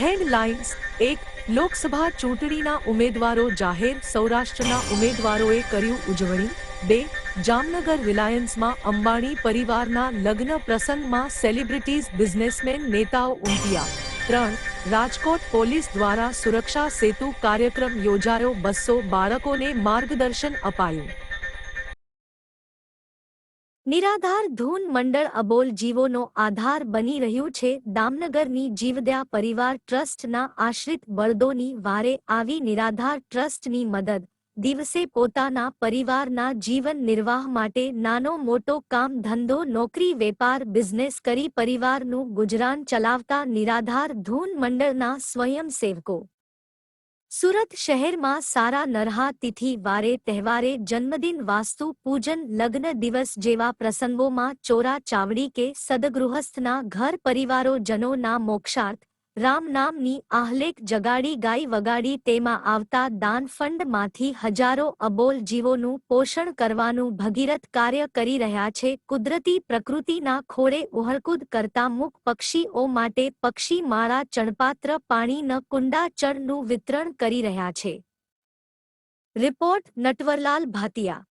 Headlines એક લોકસભા ચૂંટણીના ઉમેદવારો જાહેર સૌરાષ્ટ્રના ઉમેદવારોએ કર્યું ઉજવણી. બે, જામનગર રિલાયન્સમાં અંબાણી પરિવારના લગ્ન પ્રસંગમાં સેલિબ્રિટીઝ, બિઝનેસમેન, નેતાઓ ઉમટ્યા. ત્રણ, રાજકોટ પોલીસ દ્વારા સુરક્ષા સેતુ કાર્યક્રમ યોજાયો. બસો બાળકોને માર્ગદર્શન અપાયું. નિરાધાર ધૂન મંડળ અબોલ જીવોનો આધાર બની રહ્યું છે. દામનગરની જીવદયા પરિવાર ટ્રસ્ટના આશ્રિત બળદોની વારે આવી નિરાધાર ટ્રસ્ટની મદદ. દિવસે પોતાના પરિવારના જીવન નિર્વાહ માટે નાનો મોટો કામ ધંધો, નોકરી, વેપાર, બિઝનેસ કરી પરિવારનું ગુજરાન ચલાવતા નિરાધાર ધૂન મંડળના સ્વયંસેવકો સુરત શહેરમાં સારા નરહા તિથિ વારે તહેવારે જન્મદિન વાસ્તુ પૂજન લગ્ન દિવસ જેવા પ્રસંગોમાં ચોરા ચાવડી કે સદગૃહસ્થના ઘર પરિવારોજનોના મોક્ષાર્થ રામ નામની આહલેક જગાડી ગાય વગાડી તેમાં આવતા દાન ફંડમાંથી હજારો અબોલ જીવોનું પોષણ કરવાનું ભગીરથ કાર્ય કરી રહ્યા છે. કુદરતી પ્રકૃતિના ખોળે ઉહળકૂદ કરતા મુક પક્ષીઓ માટે પક્ષી માળા, ચણપાત્ર પાણીન કુંડા ચણનું વિતરણ કરી રહ્યા છે. રિપોર્ટ નટવરલાલ ભાતિયા